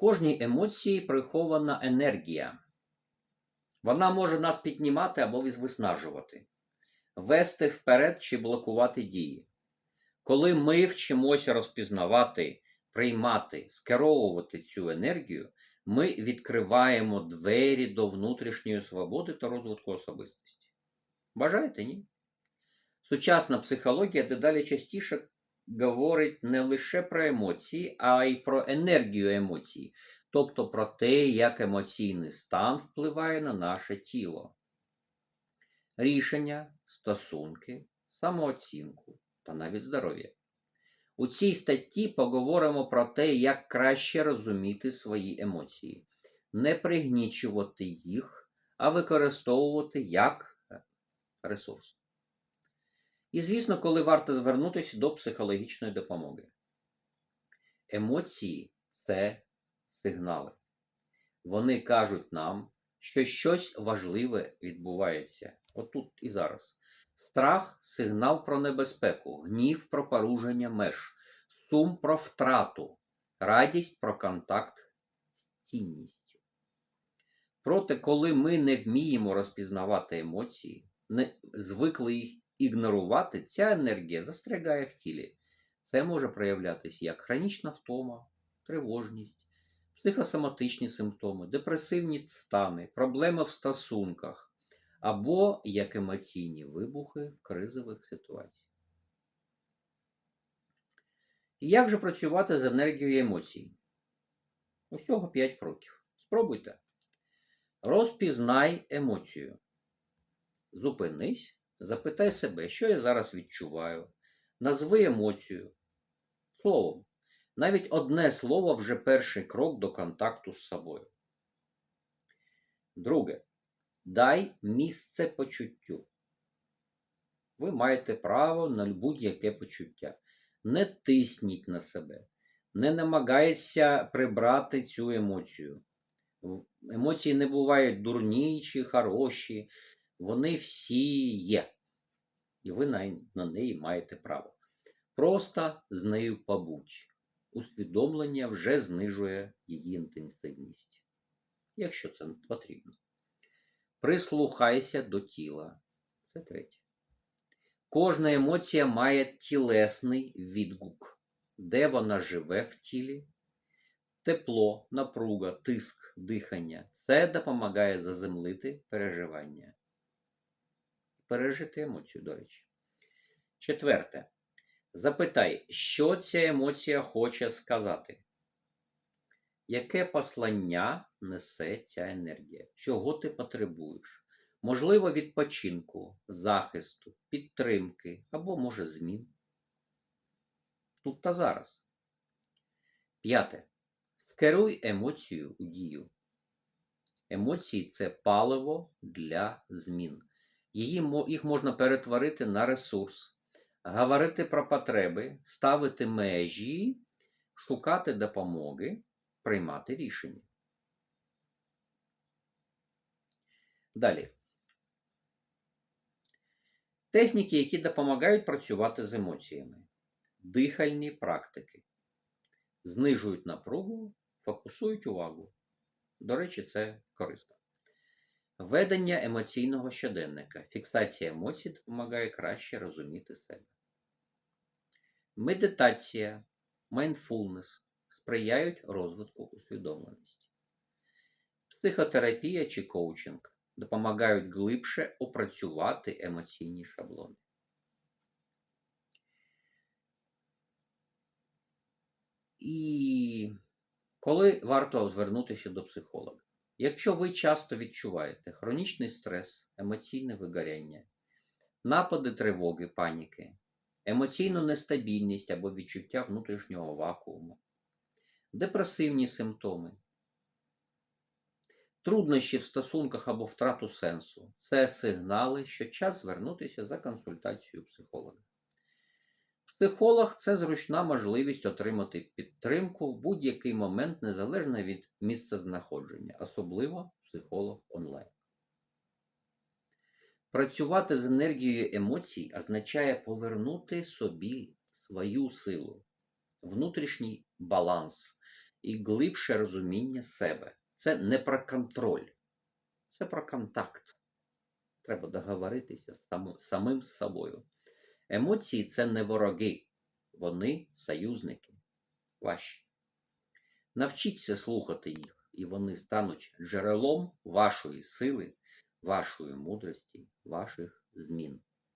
кожній емоції прихована енергія. Вона може нас піднімати або виснажувати, вести вперед чи блокувати дії. Коли ми вчимося розпізнавати, приймати, скеровувати цю енергію, ми відкриваємо двері до внутрішньої свободи та розвитку особистості. Бажаєте, ні? Сучасна психологія дедалі частіше говорить не лише про емоції, а й про енергію емоцій, тобто про те, як емоційний стан впливає на наше тіло. Рішення, стосунки, самооцінку та навіть здоров'я. У цій статті поговоримо про те, як краще розуміти свої емоції, не пригнічувати їх, а використовувати як ресурс. І, звісно, коли варто звернутися до психологічної допомоги. Емоції це сигнали. Вони кажуть нам, що щось важливе відбувається отут і зараз. Страх сигнал про небезпеку, гнів про порушення меж, сум про втрату, радість про контакт з цінністю. Проте, коли ми не вміємо розпізнавати емоції, не звикли їх ігнорувати, ця енергія застрягає в тілі. Це може проявлятися як хронічна втома, тривожність, психосоматичні симптоми, депресивні стани, проблеми в стосунках або як емоційні вибухи в кризових ситуаціях. Як же працювати з енергією емоцій? Усього 5 кроків. Спробуйте. Розпізнай емоцію. Зупинись, запитай себе, що я зараз відчуваю. Назви емоцію. Словом, навіть одне слово вже перший крок до контакту з собою. Друге. Дай місце почуттю. Ви маєте право на будь-яке почуття. Не тисніть на себе, не намагайтеся прибрати цю емоцію. Емоції не бувають дурні чи хороші, вони всі є. І ви на, на неї маєте право. Просто з нею побудь. Усвідомлення вже знижує її інтенсивність, якщо це потрібно. Прислухайся до тіла. Це третє. Кожна емоція має тілесний відгук, де вона живе в тілі, тепло, напруга, тиск, дихання. Це допомагає заземлити переживання. Пережити емоцію, до речі. Четверте. Запитай, що ця емоція хоче сказати. Яке послання несе ця енергія? Чого ти потребуєш? Можливо, відпочинку, захисту, підтримки або, може, змін. Тут та зараз. П'яте. Скеруй емоцію у дію. Емоції це паливо для змін. Її, Їх можна перетворити на ресурс, говорити про потреби, ставити межі, шукати допомоги приймати рішення. Далі. Техніки, які допомагають працювати з емоціями. Дихальні практики. Знижують напругу, фокусують увагу. До речі, це корисно. Ведення емоційного щоденника. Фіксація емоцій допомагає краще розуміти себе. Медитація, майндфулнес, сприяють розвитку усвідомленості. Психотерапія чи коучинг допомагають глибше опрацювати емоційні шаблони. І коли варто звернутися до психолога? Якщо ви часто відчуваєте хронічний стрес, емоційне вигоряння, напади тривоги, паніки, емоційну нестабільність або відчуття внутрішнього вакууму, депресивні симптоми, труднощі в стосунках або втрату сенсу це сигнали, що час звернутися за консультацією психолога. Психолог це зручна можливість отримати підтримку в будь-який момент незалежно від місця знаходження, особливо психолог онлайн. Працювати з енергією емоцій означає повернути собі свою силу, внутрішній баланс і глибше розуміння себе. Це не про контроль, це про контакт. Треба договоритися з самим з собою. Емоції це не вороги, вони союзники ваші. Навчіться слухати їх, і вони стануть джерелом вашої сили, вашої мудрості, ваших змін.